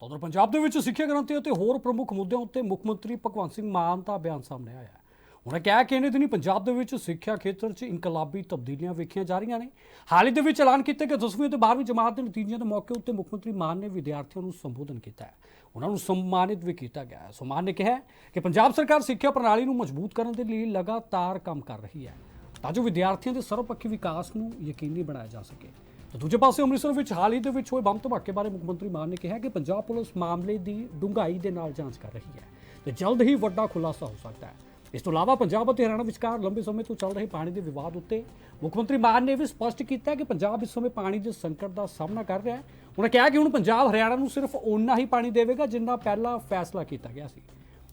ਤਾਂ ਉਧਰ ਪੰਜਾਬ ਦੇ ਵਿੱਚ ਸਿੱਖਿਆ ਕ੍ਰਾਂਤੀ ਅਤੇ ਹੋਰ ਪ੍ਰਮੁੱਖ ਮੁੱਦਿਆਂ ਉੱਤੇ ਮੁੱਖ ਮੰਤਰੀ ਭਗਵੰਤ ਸਿੰਘ ਮਾਨ ਦਾ ਬਿਆਨ ਸਾਹਮਣੇ ਆਇਆ ਹੈ। ਉਹਨੇ ਕਿਹਾ ਕਿ ਇਹਨੇ ਦਿਨੀ ਪੰਜਾਬ ਦੇ ਵਿੱਚ ਸਿੱਖਿਆ ਖੇਤਰ 'ਚ ਇਨਕਲਾਬੀ ਤਬਦੀਲੀਆਂ ਵੇਖੀਆਂ ਜਾ ਰਹੀਆਂ ਨੇ। ਹਾਲ ਹੀ ਦੇ ਵਿੱਚ ਐਲਾਨ ਕੀਤਾ ਕਿ 10ਵੀਂ ਅਤੇ 12ਵੀਂ ਜਮਾਤ ਦੇ ਨਤੀਜਿਆਂ ਦੇ ਮੌਕੇ ਉੱਤੇ ਮੁੱਖ ਮੰਤਰੀ ਮਾਨ ਨੇ ਵਿਦਿਆਰਥੀਆਂ ਨੂੰ ਸੰਬੋਧਨ ਕੀਤਾ ਹੈ। ਉਹਨਾਂ ਨੂੰ ਸਨਮਾਨਿਤ ਵੀ ਕੀਤਾ ਗਿਆ ਹੈ। ਸੋ ਮਾਨ ਨੇ ਕਿਹਾ ਕਿ ਪੰਜਾਬ ਸਰਕਾਰ ਸਿੱਖਿਆ ਪ੍ਰਣਾਲੀ ਨੂੰ ਮਜ਼ਬੂਤ ਕਰਨ ਦੇ ਲਈ ਲਗਾਤਾਰ ਕੰਮ ਕਰ ਰਹੀ ਹੈ ਤਾਂ ਜੋ ਵਿਦਿਆਰਥੀਆਂ ਦੇ ਸਰਵਪੱਖੀ ਵਿਕਾਸ ਨੂੰ ਯਕੀਨੀ ਬਣਾਇਆ ਜਾ ਸਕੇ। ਤਾਂ ਦੂਜੇ ਪਾਸੇ ਅੰਮ੍ਰਿਤਸਰ ਵਿੱਚ ਹਾਲ ਹੀ ਦੇ ਵਿੱਚ ਹੋਏ ਬੰਬ ਧਮਾਕੇ ਬਾਰੇ ਮੁੱਖ ਮੰਤਰੀ ਮਾਨ ਨੇ ਕਿਹਾ ਕਿ ਪੰਜਾਬ ਪੁਲਿਸ ਮਾਮਲੇ ਦੀ ਡੂੰਘਾਈ ਦੇ ਨਾਲ ਜਾਂਚ ਕਰ ਰਹੀ ਹੈ ਤੇ ਜਲਦ ਹੀ ਵੱਡਾ ਖੁਲਾਸਾ ਹੋ ਸਕਦਾ ਹੈ। ਇਸ ਤੋਂ ਇਲਾਵਾ ਪੰਜਾਬ ਅਤੇ ਹਰਿਆਣਾ ਵਿਚਕਾਰ ਲੰਬੇ ਸਮੇਂ ਤੋਂ ਚੱਲ ਰਹੇ ਪਾਣੀ ਦੇ ਵਿਵਾਦ ਉੱਤੇ ਮੁੱਖ ਮੰਤਰੀ ਮਾਨ ਨੇ ਵੀ ਸਪਸ਼ਟ ਕੀਤਾ ਕਿ ਪੰਜਾਬ ਇਸ ਸਮੇਂ ਪਾਣੀ ਦੇ ਸੰਕਟ ਦਾ ਸਾਹਮਣਾ ਕਰ ਰਿਹਾ ਹੈ। ਉਹਨੇ ਕਿਹਾ ਕਿ ਹੁਣ ਪੰਜਾਬ ਹਰਿਆਣਾ ਨੂੰ ਸਿਰਫ ਓਨਾ ਹੀ ਪਾਣੀ ਦੇਵੇਗਾ ਜਿੰਨਾ ਪਹਿਲਾਂ ਫੈਸਲਾ ਕੀਤਾ ਗਿਆ ਸੀ।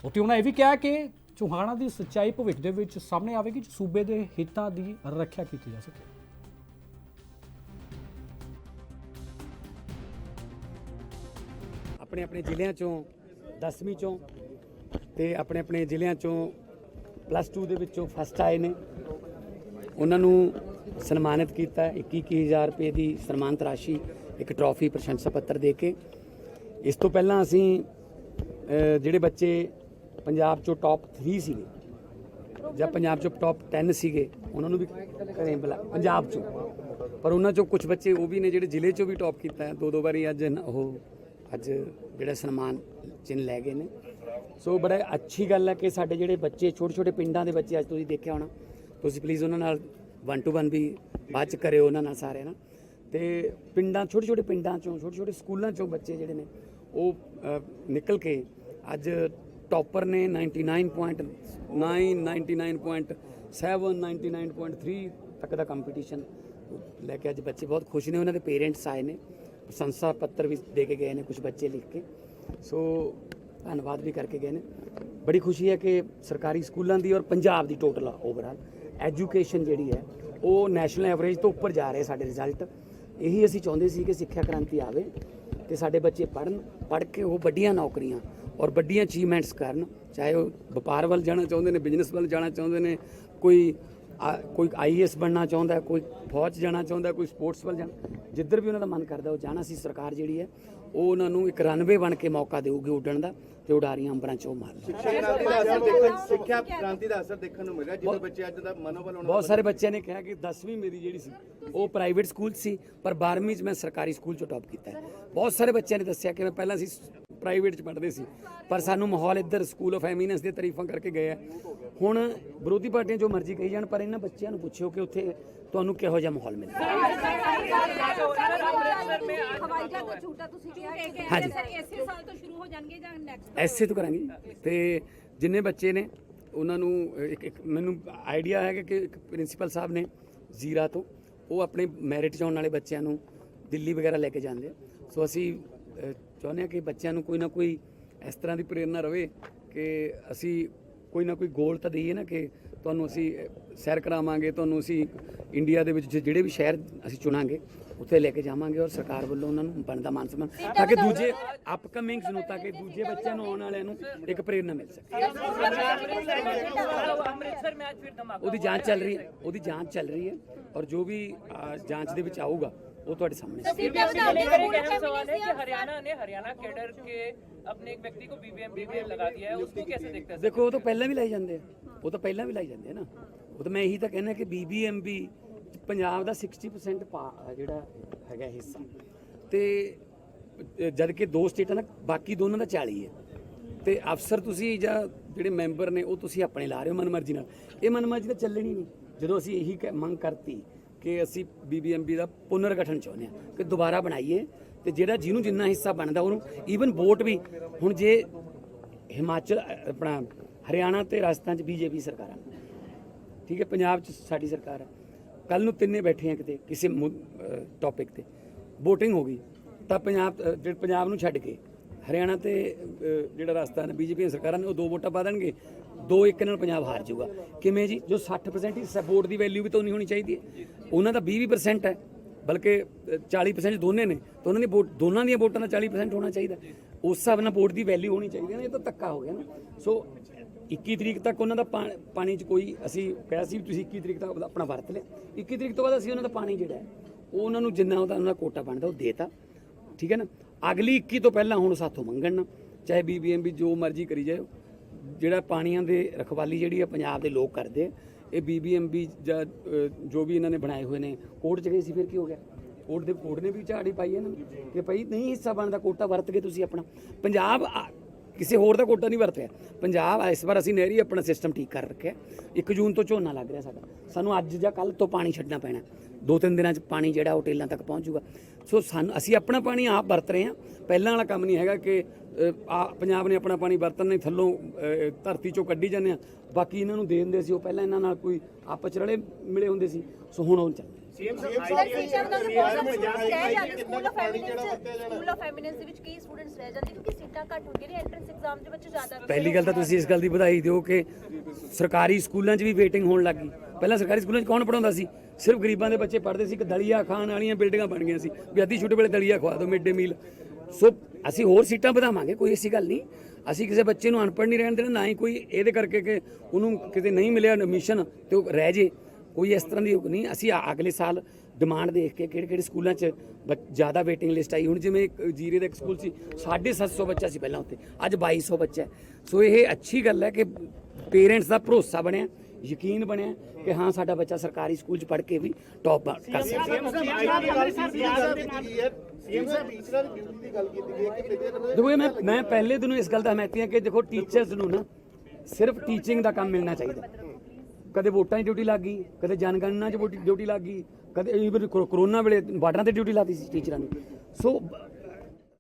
ਉੱਥੇ ਉਹਨਾਂ ਇਹ ਵੀ ਕਿਹਾ ਕਿ ਚੋਹਾਣਾ ਦੀ ਸੱਚਾਈ ਭਵਿੱਖ ਦੇ ਵਿੱਚ ਸਾਹਮਣੇ ਆਵੇਗੀ ਜੋ ਸੂਬੇ ਦੇ ਹਿੱਤਾਂ ਦੀ ਰੱਖਿਆ ਕੀਤੀ ਜਾ ਸਕੇ। ਆਪਣੇ ਆਪਣੇ ਜ਼ਿਲ੍ਹਿਆਂ ਚੋਂ 10ਵੀਂ ਚੋਂ ਤੇ ਆਪਣੇ ਆਪਣੇ ਜ਼ਿਲ੍ਹਿਆਂ ਚੋਂ ਪਲੱਸ 2 ਦੇ ਵਿੱਚੋਂ ਫਸਟ ਆਏ ਨੇ। ਉਹਨਾਂ ਨੂੰ ਸਨਮਾਨਿਤ ਕੀਤਾ 21000 ਰੁਪਏ ਦੀ ਸਨਮਾਨਿਤ ਰਾਸ਼ੀ, ਇੱਕ ਟਰੋਫੀ ਪ੍ਰਸ਼ੰਸਾ ਪੱਤਰ ਦੇ ਕੇ। ਇਸ ਤੋਂ ਪਹਿਲਾਂ ਅਸੀਂ ਜਿਹੜੇ ਬੱਚੇ ਪੰਜਾਬ ਚੋਂ ਟੌਪ 3 ਸੀਗੇ ਜਾਂ ਪੰਜਾਬ ਚੋਂ ਟੌਪ 10 ਸੀਗੇ, ਉਹਨਾਂ ਨੂੰ ਵੀ ਘਰੇ ਬੁਲਾ, ਪੰਜਾਬ ਚੋਂ। ਪਰ ਉਹਨਾਂ ਚੋਂ ਕੁਝ ਬੱਚੇ ਉਹ ਵੀ ਨੇ ਜਿਹੜੇ ਜ਼ਿਲ੍ਹੇ ਚੋਂ ਵੀ ਟੌਪ ਕੀਤਾ ਦੋ ਦੋ ਵਾਰੀ ਅੱਜ ਉਹ ਅੱਜ ਜਿਹੜਾ ਸਨਮਾਨ ਚਿੰਨ ਲੈ ਗਏ ਨੇ। ਸੋ ਬੜਾ ਅੱਛੀ ਗੱਲ ਹੈ ਕਿ ਸਾਡੇ ਜਿਹੜੇ ਬੱਚੇ ਛੋਟੇ ਛੋਟੇ ਪਿੰਡਾਂ ਦੇ ਬੱਚੇ ਅੱਜ ਤੁਸੀਂ ਦੇਖਿਆ ਹੋਣਾ। ਤੁਸੀਂ ਪਲੀਜ਼ ਉਹਨਾਂ ਨਾਲ 1 ਟੂ 1 ਵੀ ਬਾਅਦ ਚ ਕਰਿਓ ਉਹਨਾਂ ਨਾਲ ਸਾਰੇ ਨਾ ਤੇ ਪਿੰਡਾਂ ਛੋਟੇ ਛੋਟੇ ਪਿੰਡਾਂ ਚੋਂ ਛੋਟੇ ਛੋਟੇ ਸਕੂਲਾਂ ਚੋਂ ਬੱਚੇ ਜਿਹੜੇ ਨੇ, ਉਹ ਨਿਕਲ ਕੇ ਅੱਜ ਟੌਪਰ ਨੇ 99.9 99.7 99.3 ਤੱਕ ਦਾ ਕੰਪੀਟੀਸ਼ਨ ਲੈ ਕੇ ਅੱਜ ਬੱਚੇ ਬਹੁਤ ਖੁਸ਼ ਨੇ, ਉਹਨਾਂ ਦੇ ਪੇਰੈਂਟਸ ਆਏ ਨੇ। ਪ੍ਰਸ਼ੰਸਾ ਪੱਤਰ ਵੀ ਦੇ ਕੇ ਗਏ ਨੇ ਕੁਝ ਬੱਚੇ ਲਿਖ ਕੇ। ਸੋ ਧੰਨਵਾਦ ਵੀ ਕਰਕੇ ਗਏ ਨੇ। ਬੜੀ ਖੁਸ਼ੀ ਹੈ ਕਿ ਸਰਕਾਰੀ ਸਕੂਲਾਂ ਦੀ ਔਰ ਪੰਜਾਬ ਦੀ ਟੋਟਲ ਓਵਰਆਲ ਐਜੂਕੇਸ਼ਨ ਜਿਹੜੀ ਹੈ, ਉਹ ਨੈਸ਼ਨਲ ਐਵਰੇਜ ਤੋਂ ਉੱਪਰ ਜਾ ਰਹੇ ਸਾਡੇ ਰਿਜ਼ਲਟ ਇਹੀ ਅਸੀਂ ਚਾਹੁੰਦੇ ਸੀ ਕਿ ਸਿੱਖਿਆ ਕ੍ਰਾਂਤੀ ਆਵੇ ਤੇ ਸਾਡੇ ਬੱਚੇ ਪੜਨ ਪੜ ਕੇ ਉਹ ਵੱਡੀਆਂ ਨੌਕਰੀਆਂ ਔਰ ਵੱਡੀਆਂ ਅਚੀਵਮੈਂਟਸ ਕਰਨ। ਚਾਹੇ ਉਹ ਵਪਾਰ ਵੱਲ ਜਾਣਾ ਚਾਹੁੰਦੇ ਨੇ ਬਿਜ਼ਨਸ ਵੱਲ ਜਾਣਾ ਚਾਹੁੰਦੇ ਨੇ, ਕੋਈ ਕੋਈ ਆਈਐਸ ਬਣਨਾ ਚਾਹੁੰਦਾ ਕੋਈ ਫੌਜ ਜਾਣਾ ਚਾਹੁੰਦਾ ਕੋਈ ਸਪੋਰਟਸ ਵੱਲ ਜਾਣਾ ਜਿੱਧਰ ਵੀ ਉਹਨਾਂ ਦਾ ਮਨ ਕਰਦਾ ਉਹ ਜਾਣਾ ਸੀ ਸਰਕਾਰ ਜਿਹੜੀ ਹੈ ਉਹ ਉਹਨਾਂ ਨੂੰ ਇੱਕ ਰਨਵੇ ਬਣ ਕੇ ਮੌਕਾ ਦੇਊਗੀ ਉੱਡਣ ਦਾ ਤੇ ਉਡਾਰੀਆਂ ਅੰਬਰਾਂ 'ਚ ਉਹ ਮਾਰਨ ਸਿੱਖਿਆ ਕ੍ਰਾਂਤੀ ਦਾ ਅਸਰ ਦੇਖਣ ਸਿੱਖਿਆ ਕ੍ਰਾਂਤੀ ਦਾ ਅਸਰ ਦੇਖਣ ਨੂੰ ਮਿਲਿਆ ਬੱਚੇ ਅੱਜ ਦਾ ਮਨੋਬਲ ਉਹਨਾਂ ਬਹੁਤ ਸਾਰੇ ਬੱਚਿਆਂ ਨੇ ਕਿਹਾ ਕਿ 10ਵੀਂ ਮੇਰੀ ਜਿਹੜੀ ਸੀ ਉਹ ਪ੍ਰਾਈਵੇਟ ਸਕੂਲ 'ਚ ਸੀ ਪਰ 12ਵੀਂ 'ਚ ਮੈਂ ਸਰਕਾਰੀ ਸਕੂਲ 'ਚੋਂ ਟੌਪ ਕੀਤਾ ਬਹੁਤ ਸਾਰੇ ਬੱਚਿਆਂ ਨੇ ਦੱਸਿਆ ਕਿ ਮੈਂ ਪਹਿਲਾਂ ਸੀ ਪ੍ਰਾਈਵੇਟ 'ਚ ਪੜ੍ਹਦੇ ਸੀ। ਪਰ ਸਾਨੂੰ ਮਾਹੌਲ ਇੱਧਰ ਸਕੂਲ ਆਫ ਐਮੀਨੈਂਸ ਦੇ ਤਾਰੀਫਾਂ ਕਰਕੇ ਗਏ ਆ। ਹੁਣ ਵਿਰੋਧੀ ਪਾਰਟੀਆਂ ਜੋ ਮਰਜ਼ੀ ਕਹੀ ਜਾਣ, ਪਰ ਇਹਨਾਂ ਬੱਚਿਆਂ ਨੂੰ ਪੁੱਛਿਓ ਕਿ ਉੱਥੇ ਤੁਹਾਨੂੰ ਕਿਹੋ ਜਿਹਾ ਮਾਹੌਲ ਮਿਲਦਾ ਹਵਾਈ ਜਹਾਜ਼ ਹਾਂਜੀ। ਇਸੇ ਸਾਲ ਤੋਂ ਸ਼ੁਰੂ ਹੋ ਜਾਣਗੇ ਜਾਂ। ਨੈਕਸਟ ਐਸੇ ਤੋਂ ਕਰਾਂਗੇ ਤੇ ਜਿੰਨੇ ਬੱਚੇ ਨੇ, ਉਹਨਾਂ ਨੂੰ ਇੱਕ ਇੱਕ ਮੈਨੂੰ ਆਈਡੀਆ ਹੈ ਕਿ ਇੱਕ ਪ੍ਰਿੰਸੀਪਲ ਸਾਹਿਬ ਨੇ ਜ਼ੀਰਾ ਤੋਂ, ਉਹ ਆਪਣੇ ਮੈਰਿਟ 'ਚ ਆਉਣ ਵਾਲੇ ਬੱਚਿਆਂ ਨੂੰ ਦਿੱਲੀ ਵਗੈਰਾ ਲੈ ਕੇ ਜਾਂਦੇ ਆ। ਸੋ ਅਸੀਂ ਚਾਹੁੰਦੇ ਆ ਕਿ ਬੱਚਿਆਂ ਨੂੰ ਕੋਈ ਨਾ ਕੋਈ ਇਸ ਤਰ੍ਹਾਂ ਦੀ ਪ੍ਰੇਰਣਾ ਰਹੇ ਕਿ ਅਸੀਂ ਕੋਈ ਨਾ ਕੋਈ ਗੋਲ ਤਾਂ ਦੇਈਏ ਨਾ ਕਿ ਤੁਹਾਨੂੰ ਅਸੀਂ ਸੈਰ ਕਰਾਵਾਂਗੇ ਤੁਹਾਨੂੰ ਅਸੀਂ ਇੰਡੀਆ ਦੇ ਵਿੱਚ ਜਿਹੜੇ ਵੀ ਸ਼ਹਿਰ ਅਸੀਂ ਚੁਣਾਂਗੇ ਉੱਥੇ ਲੈ ਕੇ ਜਾਵਾਂਗੇ ਔਰ ਸਰਕਾਰ ਵੱਲੋਂ ਉਹਨਾਂ ਨੂੰ ਬਣਦਾ ਮਾਨ ਸਮਾਨ ਤਾਂ ਕਿ ਦੂਜੇ ਅਪਕਮਿੰਗਸ ਨੂੰ ਤਾਂ ਕਿ ਦੂਜੇ ਬੱਚਿਆਂ ਨੂੰ ਆਉਣ ਵਾਲਿਆਂ ਨੂੰ ਇੱਕ ਪ੍ਰੇਰਣਾ ਮਿਲ ਸਕੇ ਉਹਦੀ ਜਾਂਚ ਚੱਲ ਰਹੀ ਹੈ ਉਹਦੀ ਜਾਂਚ ਚੱਲ ਰਹੀ ਹੈ ਔਰ ਜੋ ਵੀ ਜਾਂਚ ਦੇ ਵਿੱਚ ਆਊਗਾ ਉਹ ਤੁਹਾਡੇ ਸਾਹਮਣੇ ਹੈ। सीटें लेकर बताओगे एक पूरे अहम सवाल है कि फेमिनिस्ट हरियाणा ने हरियाणा कैडर के अपने एक व्यक्ति को बीबीएम बीबीएम लगा दिया है उसको कैसे देखते हैं ਦੇਖੋ ਉਹ ਤਾਂ ਪਹਿਲਾਂ ਵੀ ਲਾਈ ਜਾਂਦੇ ਆ ਉਹ ਤਾਂ ਪਹਿਲਾਂ ਵੀ ਲਾਈ ਜਾਂਦੇ ਆ ਨਾ ਉਹ ਤਾਂ ਮੈਂ ਇਹੀ ਤਾਂ ਕਹਿੰਦਾ ਕਿ ਬੀਬੀਐਮਬੀ ਪੰਜਾਬ ਦਾ 60% ਪਾ ਜਿਹੜਾ ਹੈਗਾ ਹਿੱਸਾ ਤੇ ਅਹ, ਜਦ ਕਿ ਦੋ ਸਟੇਟਾਂ ਦਾ ਬਾਕੀ ਦੋਨਾਂ ਦਾ 40 ਹੈ ਤੇ ਅਫਸਰ ਤੁਸੀਂ ਜਾਂ ਜਿਹੜੇ ਮੈਂਬਰ ਨੇ ਉਹ ਤੁਸੀਂ ਆਪਣੇ ਲਾ ਰਹੇ ਹੋ ਮਨਮਰਜ਼ੀ ਨਾਲ ਇਹ ਮਨਮਰਜ਼ੀ ਤਾਂ ਚੱਲਣੀ ਨਹੀਂ ਜਦੋਂ ਅਸੀਂ ਇਹੀ ਕਹਿ- ਮੰਗ ਕਰਤੀ ਕਿ ਅਸੀਂ ਬੀਬੀਐਮਬੀ ਦਾ ਪੁਨਰਗਠਨ ਚਾਹੁੰਦੇ ਹਾਂ ਕਿ ਦੁਬਾਰਾ ਬਣਾਈਏ ਤੇ ਜਿਹੜਾ ਜਿਹਨੂੰ ਜਿੰਨਾ ਹਿੱਸਾ ਬਣਦਾ ਉਹਨੂੰ ਈਵਨ ਵੋਟ ਵੀ ਹੁਣ ਜੇ ਹਿਮਾਚਲ ਆਪਣਾ ਹਰਿਆਣਾ ਤੇ ਰਾਜਸਥਾਨ ਚ ਬੀਜੇਪੀ ਸਰਕਾਰਾਂ ਠੀਕ ਹੈ ਪੰਜਾਬ ਚ ਸਾਡੀ ਸਰਕਾਰ ਹੈ ਕੱਲ ਨੂੰ ਤਿੰਨੇ ਬੈਠੇ ਆ ਕਿਤੇ ਕਿਸੇ ਟੌਪਿਕ ਤੇ। VOTING ਹੋ ਗਈ। ਤਾਂ ਪੰਜਾਬ ਅ, ਪੰਜਾਬ ਨੂੰ ਛੱਡ ਕੇ ਹਰਿਆਣਾ ਤੇ ਜਿਹੜਾ ਰਾਜਸਥਾਨ ਬੀਜੇਪੀ ਦੀਆਂ ਸਰਕਾਰਾਂ ਨੇ ਉਹ ਦੋ ਵੋਟਾਂ ਪਾ ਦੇਣਗੇ। ਦੋ ਇੱਕ ਨਾਲ ਪੰਜਾਬ ਹਾਰ ਜਾਊਗਾ। ਕਿਵੇਂ ਜੀ? ਜੋ 60% ਹਿੱਸਾ ਵੋਟ ਦੀ ਵੈਲਿਊ ਵੀ ਤਾਂ ਉਨੀ ਹੋਣੀ ਚਾਹੀਦੀ ਹੈ। ਉਹਨਾਂ ਦਾ 20% ਹੈ। ਬਲਕਿ ਅ, 40% ਦੋਨੇ ਨੇ ਤਾਂ ਉਹਨਾਂ ਦੀ ਵੋਟ ਦੋਨਾਂ ਦੀਆਂ ਵੋਟਾਂ ਦਾ 40% ਹੋਣਾ ਚਾਹੀਦਾ। ਉਸ ਹਿਸਾਬ ਨਾਲ ਵੋਟ ਦੀ ਵੈਲਿਊ ਹੋਣੀ ਚਾਹੀਦੀ ਹੈ ਨਾ ਇਹ ਤਾਂ ਧੱਕਾ ਹੋ ਗਿਆ ਨਾ। ਸੋ 21 ਤਰੀਕ ਤੱਕ ਉਹਨਾਂ ਦਾ ਪਾ- ਪਾਣੀ 'ਚ ਕੋਈ ਅਸੀਂ ਕਿਹਾ ਸੀ ਵੀ ਤੁਸੀਂ 21 ਤਰੀਕ ਤੱਕ ਆਪਣਾ ਵਰਤ ਲਿਆ। 21 ਤਰੀਕ ਤੋਂ ਬਾਅਦ ਅਸੀਂ ਉਹਨਾਂ ਦਾ ਪਾਣੀ ਜਿਹੜਾ ਉਹ ਉਹਨਾਂ ਨੂੰ ਜਿੰਨਾ ਉਹਦਾ ਉਹਨਾਂ ਦਾ ਕੋਟਾ ਬਣਦਾ ਉਹ ਦੇਤਾ। ਠੀਕ ਹੈ ਨਾ? ਅਗਲੀ 21 ਤੋਂ ਪਹਿਲਾਂ ਹੁਣ ਸਾਥੋਂ ਮੰਗਣ ਨਾ। ਚਾਹੇ ਬੀਬੀਐਮਬੀ ਜੋ ਮਰਜ਼ੀ ਕਰੀ ਜਾਏ ਜਿਹੜਾ ਪਾਣੀਆਂ ਦੇ ਰਖਵਾਲੀ ਜਿਹੜੀ ਆ ਪੰਜਾਬ ਦੇ ਲੋਕ ਕਰਦੇ ਆ, ਇਹ ਬੀਬੀਐਮਬੀ ਜਾਂ ਜੋ ਵੀ ਇਹਨਾਂ ਨੇ ਬਣਾਏ ਹੋਏ ਨੇ ਕੋਰਟ ਚ ਗਏ ਸੀ ਫਿਰ ਕੀ ਹੋ ਗਿਆ? ਕੋਰਟ ਦੇ ਕੋਰਟ ਨੇ ਵੀ ਝਾੜੀ ਪਾਈ ਇਹਨਾਂ ਨੂੰ ਕਿ ਭਾਈ ਨਹੀਂ ਹਿੱਸਾ ਬਣਦਾ ਕੋਟਾ ਵਰਤ ਕੇ ਤੁਸੀਂ ਆਪਣਾ। ਪੰਜਾਬ ਆ- ਕਿਸੇ ਹੋਰ ਦਾ ਕੋਟਾ ਨਹੀਂ ਵਰਤਿਆ। ਪੰਜਾਬ ਇਸ ਵਾਰ ਅਸੀਂ ਨਹਿਰੀ ਆਪਣਾ ਸਿਸਟਮ ਠੀਕ ਕਰ ਰੱਖਿਆ। 1 ਜੂਨ ਤੋਂ ਝੋਨਾ ਲੱਗ ਰਿਹਾ ਸਾਡਾ। ਸਾਨੂੰ ਅੱਜ ਜਾਂ ਕੱਲ ਤੋਂ ਪਾਣੀ ਛੱਡਣਾ ਪੈਣਾ। ਦੋ ਤਿੰਨ ਦਿਨਾਂ 'ਚ ਪਾਣੀ ਜਿਹੜਾ ਉਹ ਟੇਲਾਂ ਤੱਕ ਪਹੁੰਚ ਜਾਊਗਾ। ਸੋ ਸਾਨੂੰ ਅਸੀਂ ਆਪਣਾ ਪਾਣੀ ਆਪ ਵਰਤ ਰਹੇ ਹਾਂ। ਪਹਿਲਾਂ ਵਾਲਾ ਕੰਮ ਨਹੀਂ ਹੈਗਾ ਕਿ ਪੰਜਾਬ ਨੇ ਆਪਣਾ ਪਾਣੀ ਵਰਤਣ ਨਹੀਂ ਥੱਲੋਂ ਧਰਤੀ 'ਚੋਂ ਕੱਢੀ ਜਾਂਦੇ ਆ। ਬਾਕੀ ਇਹਨਾਂ ਨੂੰ ਦੇ ਦਿੰਦੇ ਸੀ ਉਹ ਪਹਿਲਾਂ ਇਹਨਾਂ ਨਾਲ ਕੋਈ ਆਪਸ 'ਚ ਰਲੇ ਮਿਲੇ ਹੁੰਦੇ ਸੀ। ਸੋ ਹੁਣ ਉਹ ਚੱਲ ਟੀਚਰ ਦਾ ਰਿਪੋਰਟ ਰਹਿ ਜਾਂਦੇ school of eminence school of eminence ਦੇ ਵਿੱਚ ਕਈ ਸਟੂਡੈਂਟਸ ਰਹਿ ਜਾਂਦੇ? ਕਿਉਂਕਿ ਸੀਟਾਂ ਘੱਟ ਹੁੰਦੀਆਂ ਨੇ ਐਂਟਰੈਂਸ ਐਗਜ਼ਾਮ ਦੇ ਵਿੱਚ ਜ਼ਿਆਦਾ ਪਹਿਲੀ ਗੱਲ ਤਾਂ ਤੁਸੀਂ ਇਸ ਗੱਲ ਦੀ ਵਧਾਈ ਦਿਓ ਕਿ ਸਰਕਾਰੀ ਸਕੂਲਾਂ 'ਚ ਵੀ ਵੇਟਿੰਗ ਹੋਣ ਲੱਗ ਗਈ। ਪਹਿਲਾਂ ਸਰਕਾਰੀ ਸਕੂਲਾਂ 'ਚ ਕੌਣ ਪੜਾਉਂਦਾ ਸੀ? ਸਿਰਫ ਗਰੀਬਾਂ ਦੇ ਬੱਚੇ ਪੜ੍ਹਦੇ ਸੀ ਕਿ ਦਲੀਆ ਖਾਣ ਵਾਲੀਆਂ ਬਿਲਡਿੰਗਾਂ ਬਣ ਗਈਆਂ ਸੀ। ਵੀ ਅੱਧੀ ਛੋਟੇ ਵੇਲੇ ਦਲੀਆ ਖਵਾ ਦਿਓ ਮਿਡ ਡੇ ਮੀਲ ਸੋ ਅਸੀਂ ਹੋਰ ਸੀਟਾਂ ਵਧਾਵਾਂਗੇ, ਕੋਈ ਐਸੀ ਗੱਲ ਨਹੀਂ। ਅਸੀਂ ਕਿਸੇ ਬੱਚੇ ਨੂੰ ਅਨਪੜ੍ਹ ਨਹੀਂ ਰਹਿਣ ਦੇਣਾ, ਨਾ ਹੀ ਕੋਈ ਇਹਦੇ ਕਰਕੇ ਕਿ ਉਹਨੂੰ ਕਿਤੇ ਨਹੀਂ ਮਿਲਿਆ ਐਡਮਿਸ਼ਨ ਤੇ ਉਹ ਰਹਿ ਜੇ। ਕੋਈ ਇਸ ਤਰ੍ਹਾਂ ਦੀ ਨਹੀਂ, ਅਸੀਂ ਅਗਲੇ ਸਾਲ ਡਿਮਾਂਡ ਦੇਖ ਕੇ ਕਿਹੜੇ ਕਿਹੜੇ ਸਕੂਲਾਂ 'ਚ ਬੱਚ- ਜ਼ਿਆਦਾ ਵੇਟਿੰਗ ਲਿਸਟ ਆਈ। ਹੁਣ ਜਿਵੇਂ ਜੀਰੇ ਦਾ ਇੱਕ ਸਕੂਲ ਸੀ 750 ਬੱਚਾ ਸੀ ਪਹਿਲਾਂ ਉੱਥੇ, ਅੱਜ 2200 ਬੱਚਾ ਸੋ ਇਹ ਅੱਛੀ ਗੱਲ ਹੈ ਕਿ ਪੇਰੈਂਟਸ ਦਾ ਭਰੋਸਾ ਬਣਿਆ, ਯਕੀਨ ਬਣਿਆ ਕਿ ਹਾਂ, ਸਾਡਾ ਬੱਚਾ ਸਰਕਾਰੀ ਸਕੂਲ 'ਚ ਪੜ੍ਹ ਕੇ ਵੀ ਟੌਪ ਕਰ ਸਕਦਾ। ਦੇਖੋ ਇਹ ਮੈਂ ਮੈਂ ਪਹਿਲੇ ਦਿਨੋਂ ਇਸ ਗੱਲ ਦਾ ਹਮਾਇਤੀ ਹਾਂ ਕਿ ਦੇਖੋ ਟੀਚਰਸ ਨੂੰ ਨਾ ਸਿਰਫ ਟੀਚਿੰਗ ਦਾ ਕੰਮ ਮਿਲਣਾ ਚਾਹੀਦਾ। ਕਦੇ ਵੋਟਾਂ ਦੀ ਡਿਊਟੀ ਲੱਗ ਗਈ, ਕਦੇ ਜਨਗਣਨਾ 'ਚ ਡਿਊਟੀ ਲੱਗ ਗਈ, ਕਦੇ even ਕਰੋਨਾ ਵੇਲੇ ਬਾਰਡਰਾਂ ਤੇ ਡਿਊਟੀ ਲਾਤੀ ਸੀ ਟੀਚਰਾਂ ਨੂੰ। ਸੋ